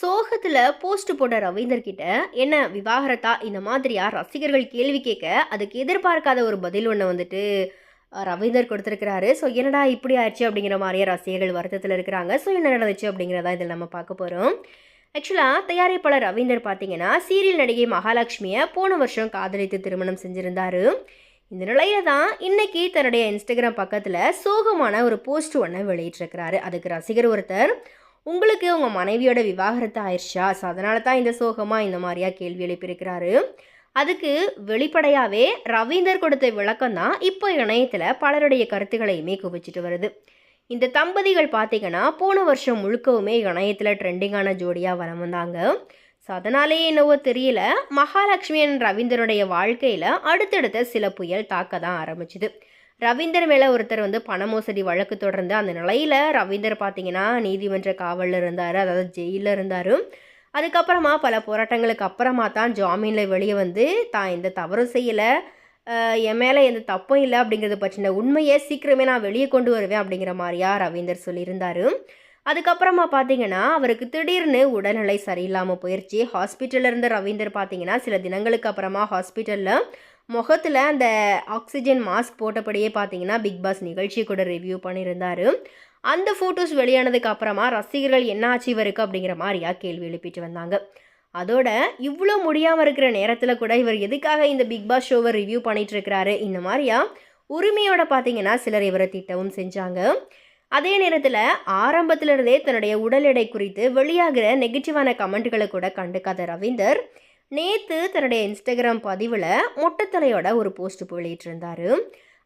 சோகத்தில் போஸ்ட் போட்ட ரவீந்தர் கிட்ட என்ன விவாகரத்தா? இந்த மாதிரியா? ரசிகர்கள் கேள்வி கேட்க அதுக்கு எதிர்பார்க்காத ஒரு பதில் ஒன்று வந்துட்டு ரவீந்தர் கொடுத்துருக்கிறாரு. ஸோ என்னடா இப்படி ஆயிடுச்சு? அப்படிங்கிற மாதிரியே ரசிகர்கள் வருத்தத்தில் இருக்கிறாங்க. ஸோ என்ன நடந்துச்சு அப்படிங்கிறதா இதில் நம்ம பார்க்க போகிறோம் ஆக்சுவலாக தயாரிப்பாளர் ரவீந்தர் பார்த்தீங்கன்னா சீரியல் நடிகை மகாலட்சுமியை போன வருஷம் காதலித்து திருமணம் செஞ்சுருந்தாரு. இந்த நிலையில தான் இன்னைக்கு தன்னுடைய இன்ஸ்டாகிராம் பக்கத்தில் சோகமான ஒரு போஸ்ட் ஒன்று வெளியிட்டிருக்கிறாரு. அதுக்கு ரசிகர் ஒருத்தர் உங்களுக்கு உங்கள் மனைவியோட விவாகரத்து ஆயிடுச்சா? ஸோ அதனால தான் இந்த சோகமாக இந்த மாதிரியா கேள்வி எழுப்பியிருக்கிறாரு. அதுக்கு வெளிப்படையாகவே ரவீந்தர் கொடுத்த விளக்கம் தான் இப்போ இணையத்தில் பலருடைய கருத்துக்களையுமே குவிச்சிட்டு வருது. இந்த தம்பதிகள் பார்த்தீங்கன்னா போன வருஷம் முழுக்கவுமே இணையத்தில் ட்ரெண்டிங்கான ஜோடியாக வலம் வந்தாங்க. ஸோ அதனாலேயே என்னவோ தெரியல மகாலட்சுமி ரவீந்தருடைய வாழ்க்கையில் அடுத்தடுத்த சில புயல் தாக்க தான் ஆரம்பிச்சுது. ரவீந்தர் மேலே ஒருத்தர் வந்து பண மோசடி வழக்கு தொடர்ந்து அந்த நிலையில் ரவீந்தர் பார்த்தீங்கன்னா நீதிமன்ற காவலில் இருந்தார். அதாவது ஜெயிலில் இருந்தார். அதுக்கப்புறமா பல போராட்டங்களுக்கு அப்புறமா தான் ஜாமீனில் வெளியே வந்து தான் எந்த தவறும் செய்யலை. என் மேலே எந்த தப்பும் இல்லை அப்படிங்கிறத பற்றின உண்மையை சீக்கிரமே நான் வெளியே கொண்டு வருவேன் அப்படிங்கிற மாதிரியா ரவீந்தர் சொல்லியிருந்தார். அதுக்கப்புறமா பார்த்தீங்கன்னா அவருக்கு திடீர்னு உடல்நிலை சரியில்லாமல் போயிடுச்சு ஹாஸ்பிட்டலில் இருந்த ரவீந்தர் பார்த்தீங்கன்னா சில தினங்களுக்கு அப்புறமா ஹாஸ்பிட்டலில் முகத்தில் அந்த ஆக்சிஜன் மாஸ்க் போட்டபடியே பார்த்தீங்கன்னா பிக் பாஸ் நிகழ்ச்சி கூட ரிவ்யூ பண்ணியிருந்தாரு. அந்த ஃபோட்டோஸ் வெளியானதுக்கு அப்புறமா ரசிகர்கள் என்ன ஆச்சு இவருக்கு அப்படிங்கிற மாதிரியா கேள்வி எழுப்பிட்டு வந்தாங்க. அதோட இவ்வளோ முடியாமல் இருக்கிற நேரத்தில் கூட இவர் எதுக்காக இந்த பிக் பாஸ் ஷோவை ரிவ்யூ பண்ணிட்டு இருக்கிறாரு? இந்த மாதிரியா உரிமையோட பார்த்தீங்கன்னா சிலர் இவரை திட்டவும் செஞ்சாங்க. அதே நேரத்தில் ஆரம்பத்திலிருந்தே தன்னுடைய உடல் எடை குறித்து வெளியாகிற நெகட்டிவான கமெண்ட்களை கூட கண்டுக்காத ரவீந்தர் நேற்று தன்னுடைய இன்ஸ்டாகிராம் பதிவில் மொட்டைத்தலையோட ஒரு போஸ்ட் வெளியிட்டிருந்தாரு.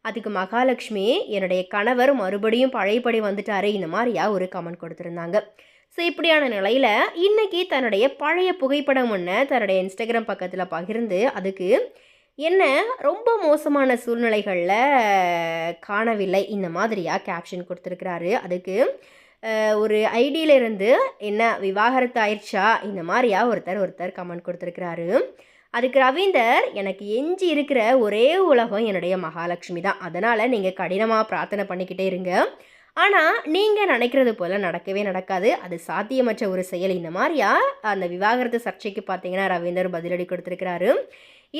அதுக்கு மகாலட்சுமி என்னுடைய கணவர் மறுபடியும் பழையபடி வந்துட்டாரு இந்த மாதிரியா ஒரு கமெண்ட் கொடுத்துருந்தாங்க. ஸோ இப்படியான நிலையில் இன்னைக்கு தன்னுடைய பழைய புகைப்படம் ஒன்று தன்னுடைய இன்ஸ்டாகிராம் பக்கத்தில் பகிர்ந்து அதுக்கு என்ன ரொம்ப மோசமான சூழ்நிலைகளில் காணவில்லை இந்த மாதிரியாக கேப்ஷன் கொடுத்துருக்கிறாரு. அதுக்கு ஒரு ஐடியிலேருந்து என்ன விவாகரத்து ஆயிடுச்சா இந்த மாதிரியா ஒருத்தர் ஒருத்தர் கமெண்ட் கொடுத்துருக்கிறாரு. அதுக்கு ரவீந்தர் எனக்கு எஞ்சி இருக்கிற ஒரே உலகம் என்னுடைய மகாலட்சுமி தான். அதனால் நீங்கள் கடினமாக பிரார்த்தனை பண்ணிக்கிட்டே இருங்க. ஆனால் நீங்கள் நினைக்கிறது போல் நடக்கவே நடக்காது. அது சாத்தியமற்ற ஒரு செயல். இந்த மாதிரியா? அந்த விவாகரத்து சர்ச்சைக்கு பார்த்தீங்கன்னா ரவீந்தர் பதிலடி கொடுத்துருக்கிறாரு.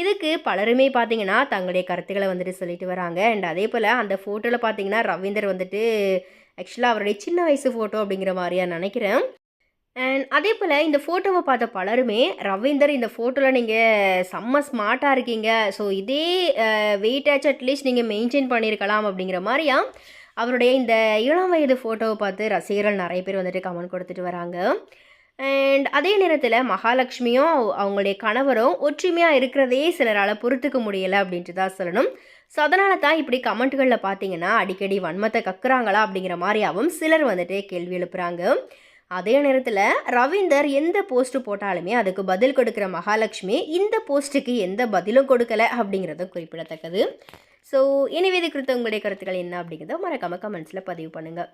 இதுக்கு பலருமே பார்த்தீங்கன்னா தங்களுடைய கருத்துக்களை வந்துட்டு சொல்லிட்டு வராங்க. அண்ட் அதே போல் அந்த ஃபோட்டோவில் பார்த்தீங்கன்னா ரவீந்தர் வந்துட்டு ஆக்சுவலாக அவருடைய சின்ன வயசு ஃபோட்டோ அப்படிங்கிற மாதிரியா நினைக்கிறேன். அண்ட் அதே போல் இந்த ஃபோட்டோவை பார்த்த பலருமே ரவீந்தர் இந்த ஃபோட்டோவில் நீங்கள் செம்ம ஸ்மார்ட்டாக இருக்கீங்க. ஸோ இதே வெயிட்டாச்சும் அட்லீஸ்ட் நீங்கள் மெயின்டைன் பண்ணியிருக்கலாம் அப்படிங்கிற மாதிரியா அவருடைய இந்த இளம் வயது ஃபோட்டோவை பார்த்து ரசிகர்கள் நிறைய பேர் வந்துட்டு கமெண்ட் கொடுத்துட்டு வராங்க. அண்ட் அதே நேரத்தில் மகாலட்சுமியும் அவங்களுடைய கணவரும் ஒற்றுமையாக இருக்கிறதே சிலரால் பொறுத்துக்க முடியலை அப்படின்ட்டு தான் சொல்லணும். ஸோ அதனால தான் இப்படி கமெண்ட்டுகளில் பார்த்தீங்கன்னா அடிக்கடி வன்மத்தை கக்குறாங்களா அப்படிங்கிற மாதிரியாகவும் சிலர் வந்துட்டு கேள்வி எழுப்புறாங்க. அதே நேரத்தில் ரவீந்தர் எந்த போஸ்ட் போட்டாலுமே அதுக்கு பதில் கொடுக்குற மகாலட்சுமி இந்த போஸ்ட்டுக்கு எந்த பதிலும் கொடுக்கல அப்படிங்கிறது குறிப்பிடத்தக்கது. ஸோ எனவே இது குறித்த உங்களுடைய கருத்துக்கள் என்ன அப்படிங்கிறத மறக்காமல் கமெண்ட்ஸில் பதிவு பண்ணுங்கள்